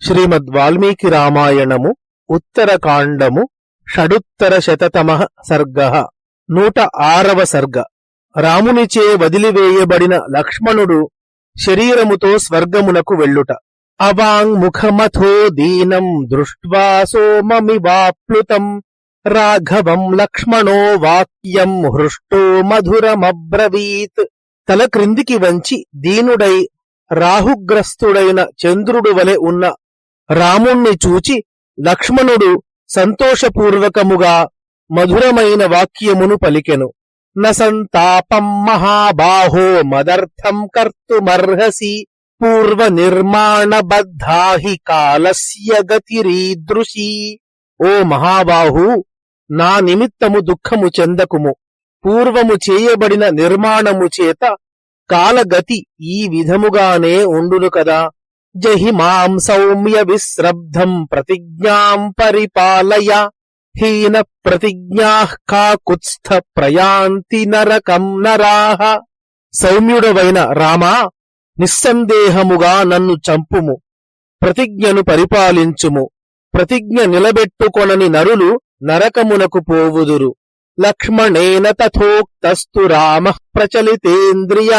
శ్రీమద్ వాల్మీకి రామాయణము ఉత్తరకాండము షడుత్తర శతతమ సర్గ. నూట ఆరవ సర్గ. రామునిచే వదిలివేయబడిన లక్ష్మణుడు శరీరముతో స్వర్గమునకు వెళ్ళుట. అవాంగ్ముఖమథో దీనం దృష్ట్వా సోమమివాప్లుతం. రాఘవం లక్ష్మణో వాక్యం హృష్టో మధురమబ్రవీత్. తల క్రిందికి వంచి దీనుడై రాహుగ్రస్తుడైన చంద్రుడు వలె ఉన్న రాముణ్ణి చూచి లక్ష్మణుడు సంతోషపూర్వకముగా మధురమైన వాక్యమును పలికెను. న సంతాపం మహాబాహో మదర్థం కర్తుమర్హసి పూర్వ నిర్మాణబద్ధాహి కాలస్య గతిరీదృశీ. ఓ మహాబాహు నా నిమిత్తము దుఃఖము చెందకుము. పూర్వము చేయబడిన నిర్మాణము చేత కాలగతి ఈ విధముగానే ఉండును కదా. జహి మాం సౌమ్య విశ్రబ్ధం ప్రతిజ్ఞాం పరిపాలయ హీన ప్రతిజ్ఞా కాకుత్స్థ ప్రయాంతి నరకం నరాహ సౌమ్యుడవైన రామా నిస్సందేహముగా నన్ను చంపుము ప్రతిజ్ఞను పరిపాలించుము ప్రతిజ్ఞ నిలబెట్టుకొనని నరులు నరకమునకు పోవుదురు. లక్ష్మణేన తథోక్తస్తు రామ ప్రచలితేంద్రియ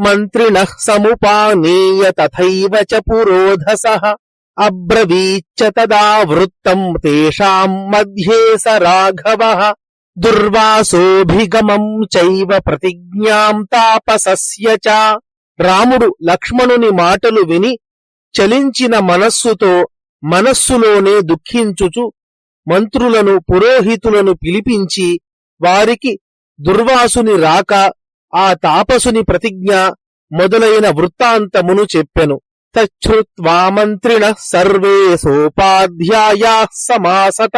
మంత్రిణ సముపానీయ తథైవ చ పురోధస అబ్రవీచ్చ తదా వృత్తం తేషాం మధ్యే స రాఘవ దుర్వాసోభిగమం చైవ ప్రతిజ్ఞాం తాపసస్య చ రాముడు లక్ష్మణుని మాటలు విని చలించిన మనస్సుతో మనస్సులోనే దుఃఖించుచు మంత్రులను పురోహితులను పిలిపించి వారికి దుర్వాసుని రాక ఆ తాపసుని ప్రతిజ్ఞ మొదలైన వృత్తాంతమును చెప్పెను. తచ్చుత్వా మంత్రిణ సర్వే సోపాధ్యాయా సమాసత.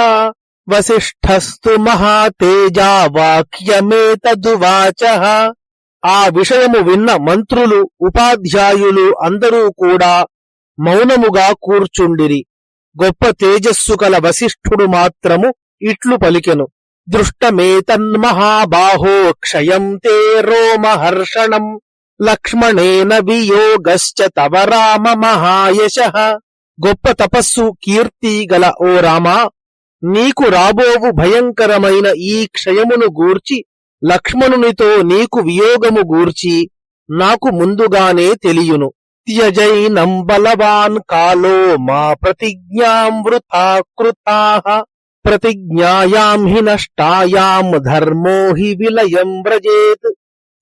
వసిష్ఠస్తు మహాతేజా వాక్యమేతదువాచ. ఆ విషయము విన్న మంత్రులు ఉపాధ్యాయులు అందరూ కూడా మౌనముగా కూర్చుండిరి. గొప్ప తేజస్సు కల వశిష్ఠుడు మాత్రము ఇట్లు పలికెను. దృష్టమేతన్మహాబాహో క్షయం తే రోమహర్షణం. లక్ష్మణేన వియోగశ్చ తవ రామ మహాయశ. గొప్ప తపస్సు కీర్తి గల ఓ రామా నీకు రాబోవు భయంకరమైన ఈ క్షయమును గూర్చి లక్ష్మణునితో నీకు వియోగము గూర్చి నాకు ముందుగానే తెలియును. త్యజైనం బలవాన్ కాలో మా ప్రతిజ్ఞాం వృథా కృతాహ ప్రతిజ్ఞాయాం హి నష్టాయాం ధర్మో హి విలయం వ్రజేత్.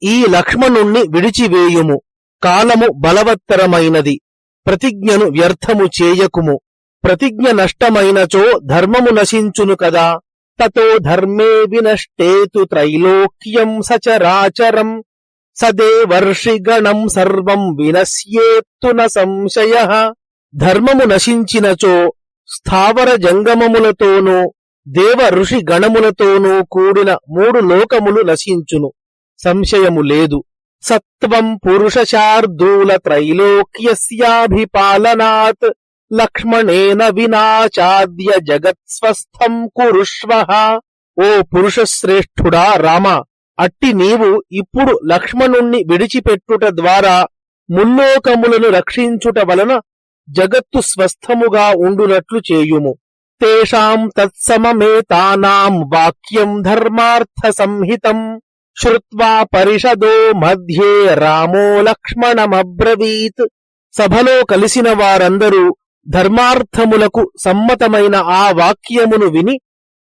ఈ లక్ష్మణుణ్ణి విడిచివేయుము. కాలము బలవత్తరమైనది. ప్రతిజ్ఞను వ్యర్థము చేయకుము. ప్రతిజ్ఞ నష్టమైనచో ధర్మము నశించును కదా. తతో ధర్మే వినష్టేతు త్రైలోక్యం సచరాచరం. సదేవర్షిగణం సర్వం వినశ్యేత్తు న సంశయ. ధర్మము నశించినచో స్థావర జంగమములతోనూ దేవ ఋషి గణములతోనూ కూడిన మూడు లోకములు నశించును. సంశయము లేదు. సత్వం పురుషశార్దూల త్రైలోక్యస్యాభిపాలనాత్ లక్ష్మణేన వినాచాద్య జగత్స్వస్థం కురుష్వ. ఓ పురుషశ్రేష్ఠుడా రామ అట్టి నీవు ఇప్పుడు లక్ష్మణుణ్ణి విడిచిపెట్టుట ద్వారా ముల్లోకములను రక్షించుట వలన జగత్తు స్వస్థముగా ఉండునట్లు చేయుము. తేషాం తత్సమమేతానాం వాక్యం ధర్మార్థ సంహితం. శ్రుత్వా పరిషదో మధ్యే రామో లక్ష్మణమబ్రవీత్. సభలో కలిసిన వారందరూ ధర్మార్థములకు సమ్మతమైన ఆ వాక్యమును విని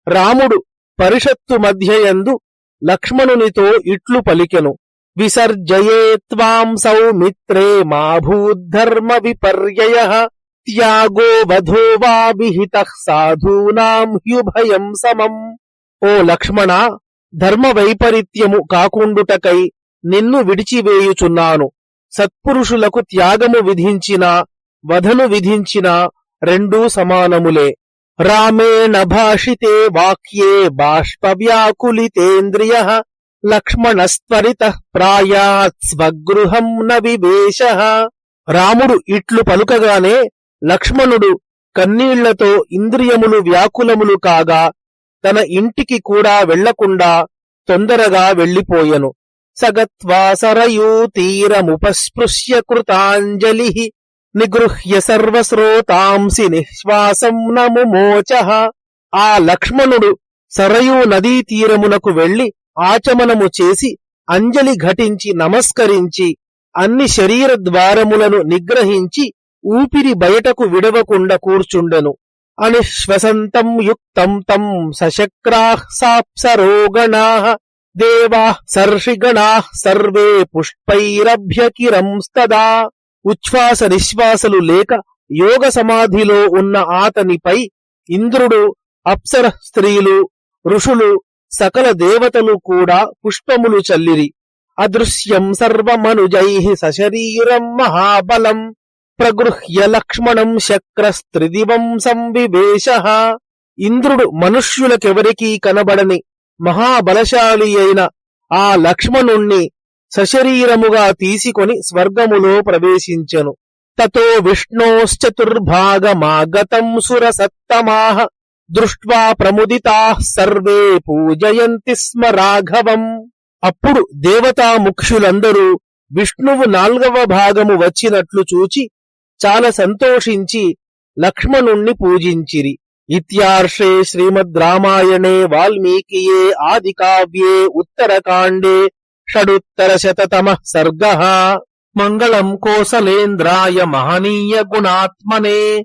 రాముడు పరిషత్తు మధ్యయందు లక్ష్మణునితో ఇట్లు పలికెను. విసర్జయే త్వాం సౌమిత్రే మా భూద్ధర్మ విపర్యయ త్యాగో వధో వా విహిత సాధూనాం హ్యుభయం సమం ఓ లక్ష్మణ ధర్మ వైపరీత్యము కాకుండుటకై నిన్ను విడిచివేయుచున్నాను। సత్పురుషులకు త్యాగము విధించిన వధను విధించిన రెండూ సమానములే। రామేణ భాషితే వాక్యే బాష్పవ్యాకులితేంద్రియ। లక్ష్మణస్త్వరిత ప్రాయాత్ స్వగృహం న వివేశ. రాముడు ఇట్లు పలుకగానే లక్ష్మణుడు కన్నీళ్ళతో ఇంద్రియములు వ్యాకులములు కాగా తన ఇంటికి కూడా వెళ్ళకుండా తొందరగా వెళ్ళిపోయెను సగత్వా సరయూ తీరముపస్పృశ్య కృతాంజలి. నిగృహ్య సర్వశ్రోతాంసి నిశ్వాసం నముమోచ ఆ లక్ష్మణుడు సరయూ నదీ తీరమునకు వెళ్ళి ఆచమనము చేసి అంజలి ఘటించి నమస్కరించి అన్ని శరీర ద్వారములను నిగ్రహించి ఊపిరి బయటకు విడవకుండా కూర్చుండెను. అనిశ్వసంతం యుక్తం తం సశక్రాః సాప్సరోగణా దేవా సర్షిగణా సర్వే పుష్పైరభ్యకిరంస్తదా ఉచ్ఛ్వాస నిశ్వాసలు లేక యోగ సమాధిలో ఉన్న ఆతనిపై ఇంద్రుడు అప్సర స్త్రీలు ఋషులు సకల దేవతలు కూడా పుష్పములు చల్లిరి. అదృశ్యం సర్వమనుజై సశరీరం మహాబలం. ప్రగృహ్య లక్ష్మణం శక్రస్త్రిదివం సంవివేశ. ఇంద్రుడు మనుష్యులకెవరికీ కనబడని మహాబలశాలి అయిన ఆ లక్ష్మణుణ్ణి సశరీరముగా తీసుకొని స్వర్గములో ప్రవేశించెను. తతో విష్ణోశ్చతుర్భాగమాగతం సురసత్తమాహ. దృష్ట్వా ప్రముదితా సర్వే పూజయంతి స్మ రాఘవం. అప్పుడు దేవతా ముఖ్యులందరూ విష్ణువు నాల్గవ భాగము వచ్చినట్లు చూచి చాలా సంతోషించి లక్ష్మణుణ్ణి పూజించిరి. ఇత్యార్షే శ్రీమద్ రామాయణే వాల్మీకియే ఆది కావ్యే ఉత్తరకాండే షడుత్తర శతమ సర్గ. మంగళం కోసలేంద్రాయ మహనీయ గుణాత్మనే